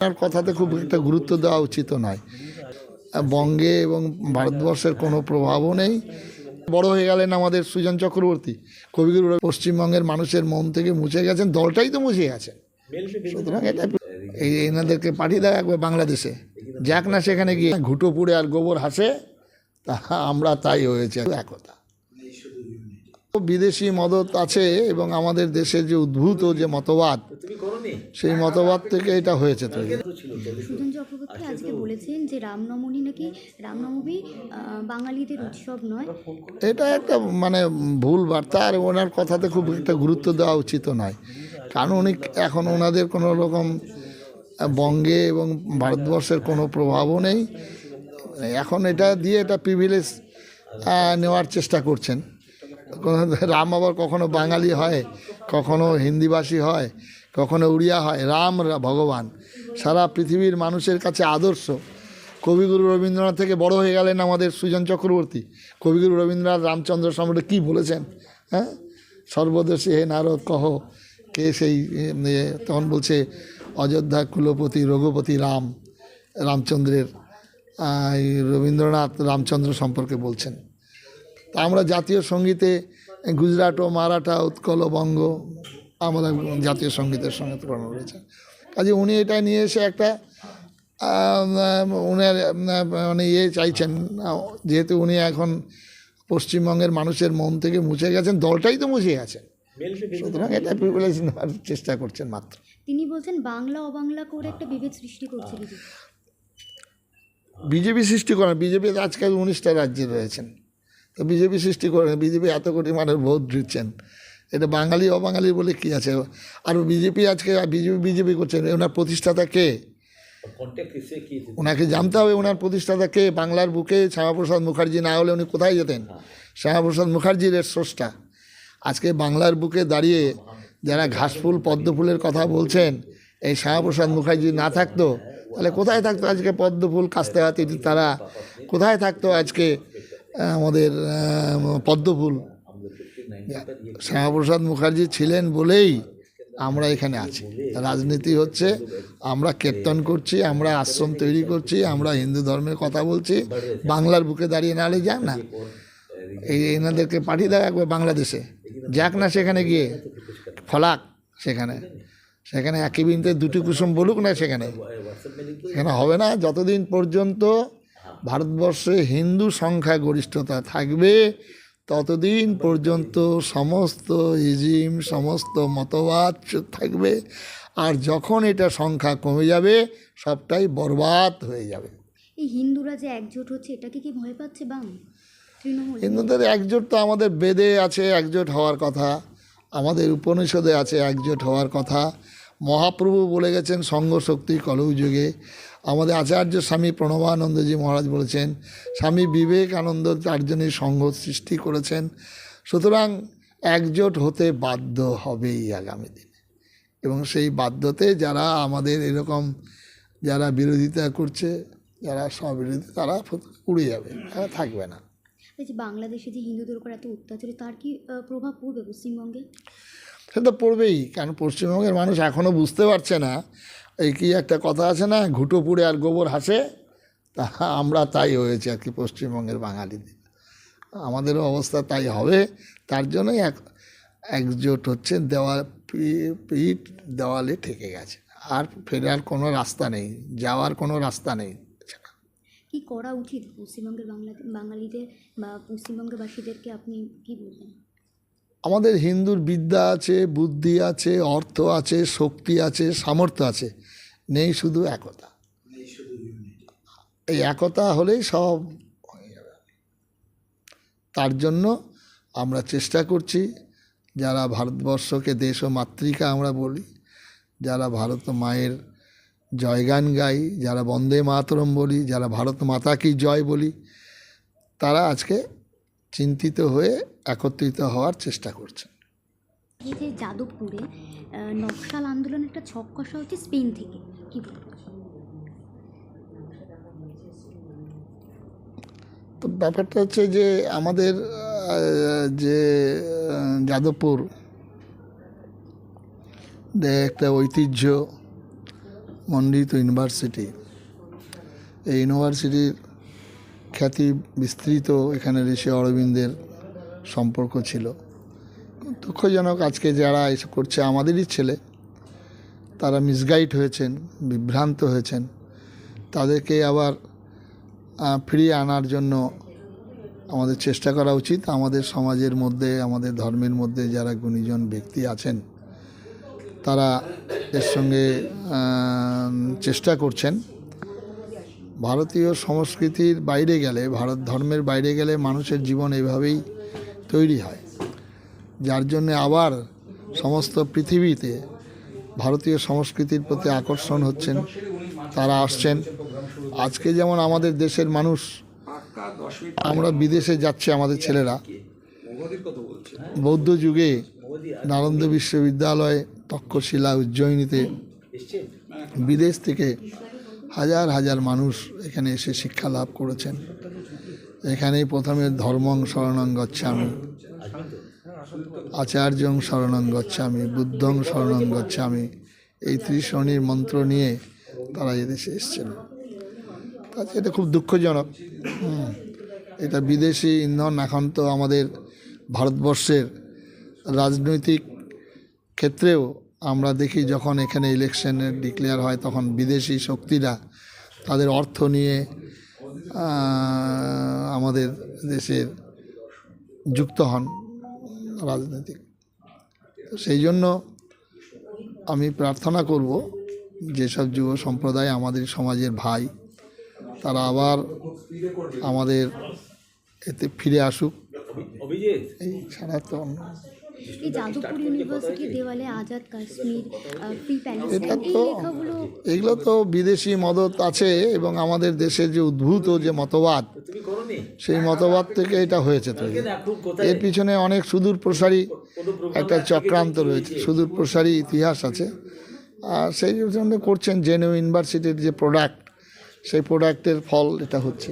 আপনার কথাতে খুব একটা গুরুত্ব দেওয়া উচিত নয়। বঙ্গে এবং ভারতবর্ষের কোনো প্রভাবও নেই। বড় হয়ে গেলেন আমাদের সুজন চক্রবর্তী। কবিগুরু পশ্চিমবঙ্গের মানুষের মন থেকে মুছে গেছেন, দলটাই তো মুছে গেছে। সুতরাং এটা এই এনাদেরকে পাঠিয়ে দেওয়া একবার বাংলাদেশে। যাক না সেখানে গিয়ে ঘুটো পুড়ে আর গোবর হাসে, তা আমরা তাই হয়েছে একতা। বিদেশি মদত আছে এবং আমাদের দেশের যে উদ্ভূত যে মতবাদ সেই মতবাদ থেকে এটা হয়েছে তৈরি। সুজন চক্রবর্তী আজকে বলেছেন যে রামনবমী নাকি রামনবমী বাঙালিদের উৎসব নয়। এটা একটা মানে ভুল বার্তা আর ওনার কথাতে খুব একটা গুরুত্ব দেওয়া উচিত নয়। কারণ উনি এখন ওনাদের কোনো রকম বঙ্গে এবং ভারতবর্ষের কোনো প্রভাবও নেই। এখন এটা দিয়ে এটা প্রিভিলেজ নেওয়ার চেষ্টা করছেন। রাম আবার কখনো বাঙালি হয়, কখনো হিন্দিভাষী হয়, কখনো উড়িয়া হয়। রাম ভগবান। সারা পৃথিবীর মানুষের কাছে আদর্শ। কবিগুরু রবীন্দ্রনাথ থেকে বড় হয়ে গেলেন আমাদের সুজন চক্রবর্তী। কবিগুরু রবীন্দ্রনাথ রামচন্দ্র সম্রাট কী বলেছেন হ্যাঁ? সর্বদেশে হে নারদ কহ, কে সেই তখন বলছে, অযোধ্যা কুলপতি, রঘুপতি রাম, রামচন্দ্রের রবীন্দ্রনাথ রামচন্দ্র সম্পর্কে বলছেন। তা আমরা জাতীয় সঙ্গীতে গুজরাট ও মারাঠা উৎকল বঙ্গ আমরা জাতীয় সঙ্গীতের সঙ্গে তুলনা রয়েছে। কাজে উনি এটা নিয়ে এসে একটা উনার মানে ইয়ে চাইছেন। যেহেতু উনি এখন পশ্চিমবঙ্গের মানুষের মন থেকে মুছে গেছেন দলটাই তো মুছে গেছেন সুতরাং এটা প্রিভিলেজ নেওয়ার চেষ্টা করছেন মাত্র। তিনি বলছেন বাংলা অবাংলা করে একটা বিভেদ সৃষ্টি করছে বিজেপি সৃষ্টি করেন। বিজেপি আজকাল উনিশটা রাজ্যে রয়েছেন। বিজেপি সৃষ্টি করেন বিজেপি এত কোটি মানুষ ভোট দিচ্ছেন। এটা বাঙালি অবাঙালি বলে কি আছে? আর বিজেপি আজকে বিজেপি বিজেপি করছেন। ওনার প্রতিষ্ঠাতা কে? ওনাকে জানতে হবে ওনার প্রতিষ্ঠাতা কে? বাংলার বুকে শ্যামাপ্রসাদ মুখার্জি না হলে উনি কোথায় যেতেন? শ্যামাপ্রসাদ মুখার্জির এর স্রষ্টা। আজকে বাংলার বুকে দাঁড়িয়ে যারা ঘাসফুল পদ্মফুলের কথা বলছেন এই শ্যামাপ্রসাদ মুখার্জি না থাকতো তাহলে কোথায় থাকতো আজকে পদ্মফুল কাস্তে হাতি তারা কোথায় থাকতো আজকে? আমাদের পদ্মফুল। শ্যামাপ্রসাদ মুখার্জি ছিলেন বলেই আমরা এখানে আছি। রাজনীতি হচ্ছে, আমরা কীর্তন করছি, আমরা আশ্রম তৈরি করছি, আমরা হিন্দু ধর্মের কথা বলছি, বাংলার বুকে দাঁড়িয়ে নাহলে যাক না। এই এনাদেরকে পাঠিয়ে দেওয়া একবার বাংলাদেশে। যাক না সেখানে গিয়ে, ফলাক সেখানে। সেখানে একই বিনতে দুটি কুসুম বলুক না সেখানে। সেখানে হবে না, যতদিন পর্যন্ত ভারতবর্ষে হিন্দু সংখ্যা গরিষ্ঠতা থাকবে ততদিন পর্যন্ত সমস্ত ইজিম সমস্ত মতবাদ থাকবে। আর যখন এটা সংখ্যা কমে যাবে সবটাই বরবাদ হয়ে যাবে। এই হিন্দুরা যে একজোট হচ্ছে এটাকে কি ভয় পাচ্ছে বাম? হিন্দুদের একজোট তো আমাদের বেদে আছে একজোট হওয়ার কথা। আমাদের উপনিষদে আছে একজোট হওয়ার কথা। মহাপ্রভু বলে গেছেন সঙ্গ শক্তি কলৌযুগে আমাদের আচার্য স্বামী প্রণবানন্দজি মহারাজ বলেছেন, স্বামী বিবেকানন্দ চারজনের সংঘ সৃষ্টি করেছেন। সুতরাং একজোট হতে বাধ্য হবেই আগামী দিনে। এবং সেই বাধ্যতে যারা আমাদের এরকম যারা বিরোধিতা করছে, যারা স্ববিরোধী তারা উড়ে যাবে, তারা থাকবে না। বাংলাদেশে যে হিন্দুদের উপর এত অত্যাচার, তার কি প্রভাব পড়বে পশ্চিমবঙ্গে? সে তো পড়বেই, কারণ পশ্চিমবঙ্গের মানুষ এখনও বুঝতে পারছে না, এই কি একটা কথা আছে না, ঘুটো পুড়ে আর গোবর হাসে, তা আমরা তাই হয়েছে আর কি পশ্চিমবঙ্গের বাঙালিদের। আমাদেরও অবস্থা তাই হবে, তার জন্যই এক, একজোট হচ্ছে দেওয়াল পিঠ দেওয়ালে ঠেকে গেছে। আর ফেরার কোনো রাস্তা নেই, যাওয়ার কোনো রাস্তা নেই। কি করা উচিত পশ্চিমবঙ্গের বাংলা বাঙালিদের বা পশ্চিমবঙ্গের বাসীদেরকে আপনি কি বলবেন? আমাদের হিন্দুর বিদ্যা আছে, বুদ্ধি আছে, অর্থ আছে, শক্তি আছে, সামর্থ্য আছে। নেই শুধু একতা। এই একতা হলেই সব তার জন্য আমরা চেষ্টা করছি, যারা ভারতবর্ষকে দেশ ও মাতৃকা আমরা বলি, যারা ভারত মায়ের জয়গান গাই, যারা বন্দে মাতরম বলি, যারা ভারত মাতা কি জয় বলি, তারা আজকে চিন্তিত হয়ে একত্রিত হওয়ার চেষ্টা করছে। এই যে যাদবপুরে নকশাল আন্দোলন একটা ছক কষা হচ্ছে স্পেন থেকে। কি তো ব্যাপারটা হচ্ছে যে আমাদের যে যাদবপুর একটা ঐতিহ্য মণ্ডিত ইউনিভার্সিটি। এই ইউনিভার্সিটির খ্যাতি বিস্তৃত এখানে ঋষি অরবিন্দের সম্পর্ক ছিল। দুঃখজনক আজকে যারা এসব করছে আমাদেরই ছেলে, তারা মিসগাইড হয়েছেন, বিভ্রান্ত হয়েছেন। তাদেরকে আবার ফিরিয়ে আনার জন্য আমাদের চেষ্টা করা উচিত। আমাদের সমাজের মধ্যে, আমাদের ধর্মের মধ্যে যারা গুণীজন ব্যক্তি আছেন, তারা এর সঙ্গে চেষ্টা করছেন। ভারতীয় সংস্কৃতির বাইরে গেলে, ভারত ধর্মের বাইরে গেলে মানুষের জীবন এভাবেই তৈরি হয়। যার জন্যে আবার সমস্ত পৃথিবীতে ভারতীয় সংস্কৃতির প্রতি আকর্ষণ হচ্ছেন, তারা আসছেন। আজকে যেমন আমাদের দেশের মানুষ, আমরা বিদেশে যাচ্ছে আমাদের ছেলেরা। বৌদ্ধ যুগে নালন্দ বিশ্ববিদ্যালয়, তক্ষশিলা উজ্জয়িনীতে বিদেশ থেকে হাজার হাজার মানুষ এখানে এসে শিক্ষা লাভ করেছেন। এখানেই প্রথমে ধর্মং শরণং গচ্ছামি। আচার্যং শরণং গচ্ছামি, বুদ্ধং শরণং গচ্ছামি। এই ত্রিশরণীর মন্ত্র নিয়ে তারা এদেশে এসছেন কাজে এটা খুব দুঃখজনক। এটা বিদেশি ইন্ধন, এখন তো আমাদের ভারতবর্ষের রাজনৈতিক ক্ষেত্রেও আমরা দেখি যখন এখানে ইলেকশনের ডিক্লেয়ার হয়, তখন বিদেশি শক্তিরা তাদের অর্থ নিয়ে দেশের যুক্ত হন রাজনৈতিক। সেই জন্য আমি প্রার্থনা করব যেসব যুব সম্প্রদায় আমাদের সমাজের ভাই তারা আবার আমাদের এতে ফিরে আসুক। এই ছাড়া তো অন্য এই যাদবপুর ইউনিভার্সিটির দেওয়ালে আজাদ কাশ্মীর ফ্রি এটা প্যালেস্টাইন তো এগুলো তো বিদেশি মদত আছে এবং আমাদের দেশের যে উদ্ভূত যে মতবাদ সেই মতবাদ থেকে এটা হয়েছে তৈরি। এর পিছনে অনেক সুদূর প্রসারী একটা চক্রান্ত রয়েছে সুদূর প্রসারী ইতিহাস আছে। আর সেই জন্য করছেন জেনু ইউনিভার্সিটির যে প্রোডাক্ট সেই প্রোডাক্টের ফল এটা হচ্ছে।